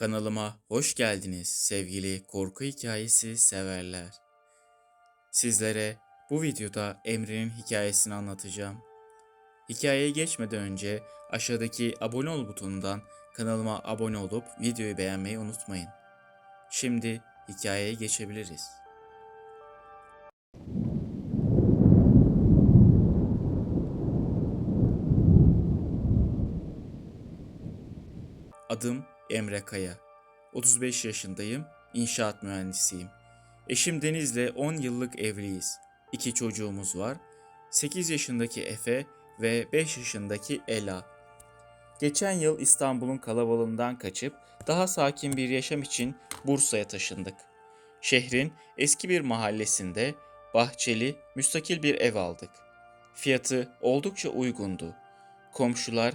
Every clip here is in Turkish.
Kanalıma hoş geldiniz sevgili korku hikayesi severler. Sizlere bu videoda Emre'nin hikayesini anlatacağım. Hikayeye geçmeden önce aşağıdaki abone ol butonundan kanalıma abone olup videoyu beğenmeyi unutmayın. Şimdi hikayeye geçebiliriz. Adım Emre Kaya. 35 yaşındayım, inşaat mühendisiyim. Eşim Deniz'le 10 yıllık evliyiz. İki çocuğumuz var. 8 yaşındaki Efe ve 5 yaşındaki Ela. Geçen yıl İstanbul'un kalabalığından kaçıp daha sakin bir yaşam için Bursa'ya taşındık. Şehrin eski bir mahallesinde bahçeli, müstakil bir ev aldık. Fiyatı oldukça uygundu. Komşular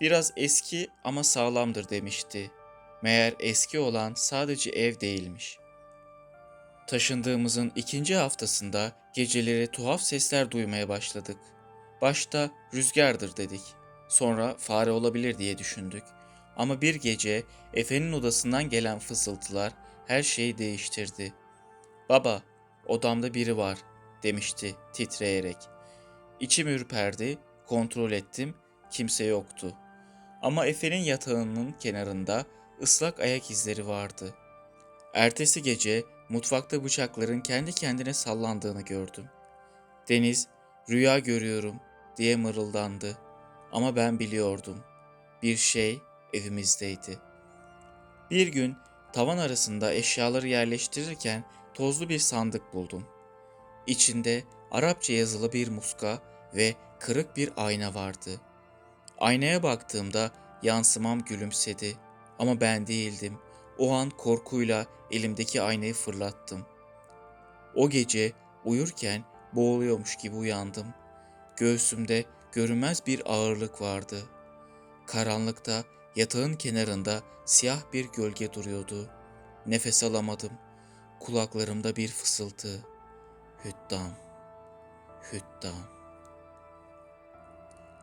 biraz eski ama sağlamdır demişti. Meğer eski olan sadece ev değilmiş. Taşındığımızın ikinci haftasında geceleri tuhaf sesler duymaya başladık. Başta rüzgardır dedik. Sonra fare olabilir diye düşündük. Ama bir gece Efe'nin odasından gelen fısıltılar her şeyi değiştirdi. Baba, odamda biri var demişti titreyerek. İçim ürperdi, kontrol ettim, kimse yoktu. Ama Efe'nin yatağının kenarında ıslak ayak izleri vardı. Ertesi gece mutfakta bıçakların kendi kendine sallandığını gördüm. Deniz, rüya görüyorum diye mırıldandı. Ama ben biliyordum. Bir şey evimizdeydi. Bir gün tavan arasında eşyaları yerleştirirken tozlu bir sandık buldum. İçinde Arapça yazılı bir muska ve kırık bir ayna vardı. Aynaya baktığımda yansımam gülümsedi ama ben değildim. O an korkuyla elimdeki aynayı fırlattım. O gece uyurken boğuluyormuş gibi uyandım. Göğsümde görünmez bir ağırlık vardı. Karanlıkta yatağın kenarında siyah bir gölge duruyordu. Nefes alamadım. Kulaklarımda bir fısıltı. Hüddam, hüddam.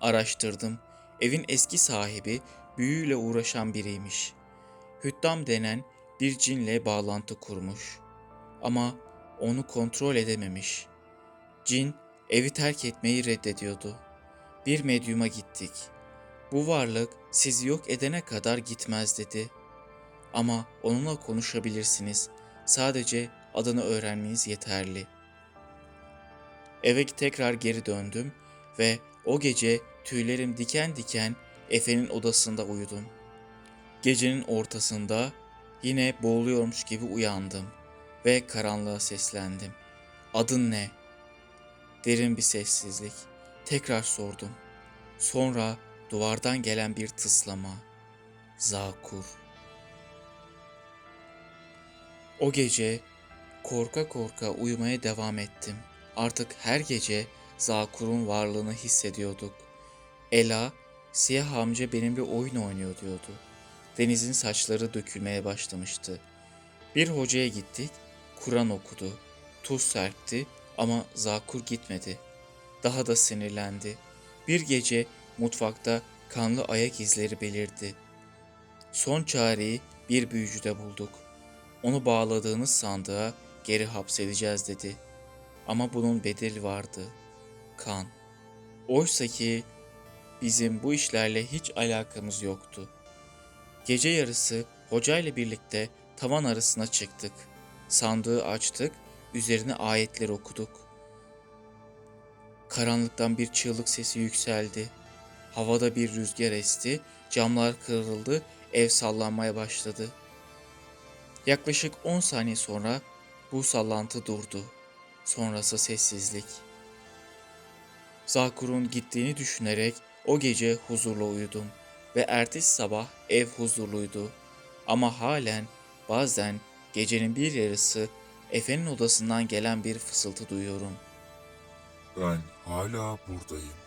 Araştırdım. Evin eski sahibi büyüyle uğraşan biriymiş. Hüddam denen bir cinle bağlantı kurmuş. Ama onu kontrol edememiş. Cin evi terk etmeyi reddediyordu. Bir medyuma gittik. Bu varlık sizi yok edene kadar gitmez dedi. Ama onunla konuşabilirsiniz. Sadece adını öğrenmeniz yeterli. Eve tekrar geri döndüm ve o gece tüylerim diken diken Efe'nin odasında uyudum. Gecenin ortasında yine boğuluyormuş gibi uyandım ve karanlığa seslendim. Adın ne? Derin bir sessizlik. Tekrar sordum. Sonra duvardan gelen bir tıslama. Zakur. O gece korka korka uyumaya devam ettim. Artık her gece Zakur'un varlığını hissediyorduk. Ela, siyah amca benimle oyun oynuyor diyordu. Deniz'in saçları dökülmeye başlamıştı. Bir hocaya gittik, Kur'an okudu. Tuz serpti ama Zakur gitmedi. Daha da sinirlendi. Bir gece mutfakta kanlı ayak izleri belirdi. Son çareyi bir büyücüde bulduk. Onu bağladığınız sandığa geri hapsedeceğiz dedi. Ama bunun bedeli vardı. Kan. Oysa ki bizim bu işlerle hiç alakamız yoktu. Gece yarısı hocayla birlikte tavan arasına çıktık. Sandığı açtık, üzerine ayetler okuduk. Karanlıktan bir çığlık sesi yükseldi. Havada bir rüzgar esti, camlar kırıldı, ev sallanmaya başladı. Yaklaşık 10 saniye sonra bu sallantı durdu. Sonrası sessizlik. Zakur'un gittiğini düşünerek o gece huzurla uyudum ve ertesi sabah ev huzurluydu. Ama halen bazen gecenin bir yarısı Efe'nin odasından gelen bir fısıltı duyuyorum. Ben hala buradayım.